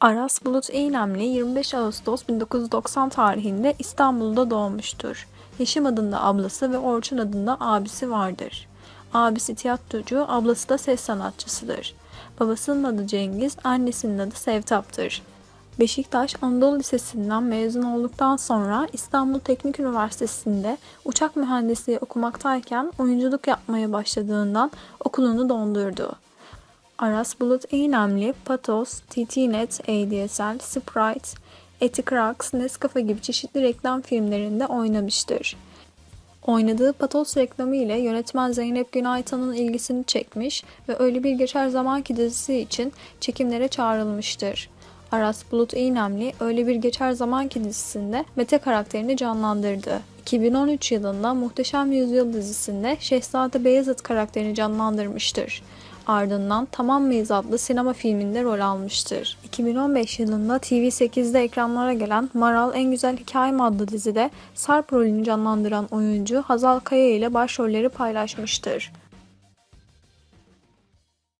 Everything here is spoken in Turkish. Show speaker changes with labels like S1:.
S1: Aras Bulut İynemli 25 Ağustos 1990 tarihinde İstanbul'da doğmuştur. Yeşim adında ablası ve Orçun adında abisi vardır. Abisi tiyatrocu, ablası da ses sanatçısıdır. Babasının adı Cengiz, annesinin adı Sevtap'tır. Beşiktaş Anadolu Lisesi'nden mezun olduktan sonra İstanbul Teknik Üniversitesi'nde uçak mühendisliği okumaktayken oyunculuk yapmaya başladığından okulunu dondurdu. Aras Bulut İynemli, Patos, TT-Net, ADSL, Sprite, Eticrax, Nescafe gibi çeşitli reklam filmlerinde oynamıştır. Oynadığı Patos reklamı ile yönetmen Zeynep Günaytan'ın ilgisini çekmiş ve Öyle Bir Geçer Zamanki dizisi için çekimlere çağrılmıştır. Aras Bulut İynemli Öyle Bir Geçer Zamanki dizisinde Mete karakterini canlandırdı. 2013 yılında Muhteşem Yüzyıl dizisinde Şehzade Beyazıt karakterini canlandırmıştır. Ardından Tamam Mıyız adlı sinema filminde rol almıştır. 2015 yılında TV8'de ekranlara gelen Maral En Güzel Hikayem adlı dizide Sarp rolünü canlandıran oyuncu Hazal Kaya ile başrolleri paylaşmıştır.